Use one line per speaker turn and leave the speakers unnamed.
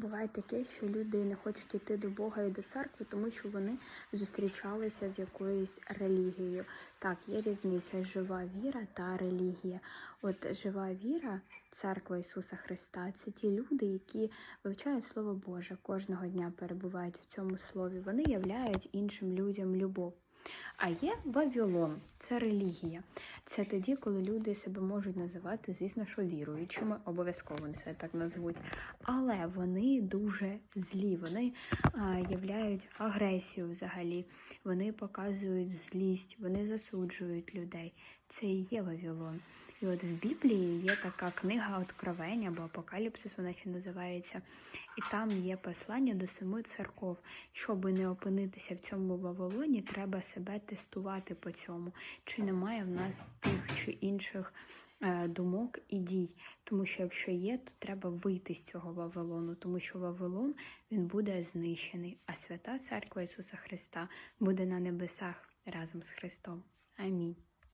Буває таке, що люди не хочуть йти до Бога і до церкви, тому що вони зустрічалися з якоюсь релігією. Так, є різниця жива віра та релігія. От жива віра, церква Ісуса Христа, це ті люди, які вивчають Слово Боже, кожного дня перебувають в цьому слові. Вони являють іншим людям любов. А є Вавилон, це релігія. Це тоді, коли люди себе можуть називати, звісно, що віруючими, обов'язково вони себе так назвуть. Але вони дуже злі, вони а, являють агресію взагалі, вони показують злість, вони засуджують людей. Це і є Вавилон. І от в Біблії є така книга Откровення або Апокаліпсис, вона ще називається, і там є послання до семи церков. Щоб не опинитися в цьому Вавилоні, треба себе тестувати по цьому, чи немає в нас тих чи інших е, думок і дій. Тому що якщо є, то треба вийти з цього Вавилону, тому що Вавилон він буде знищений, а свята церква Ісуса Христа буде на небесах разом з Христом. Амінь.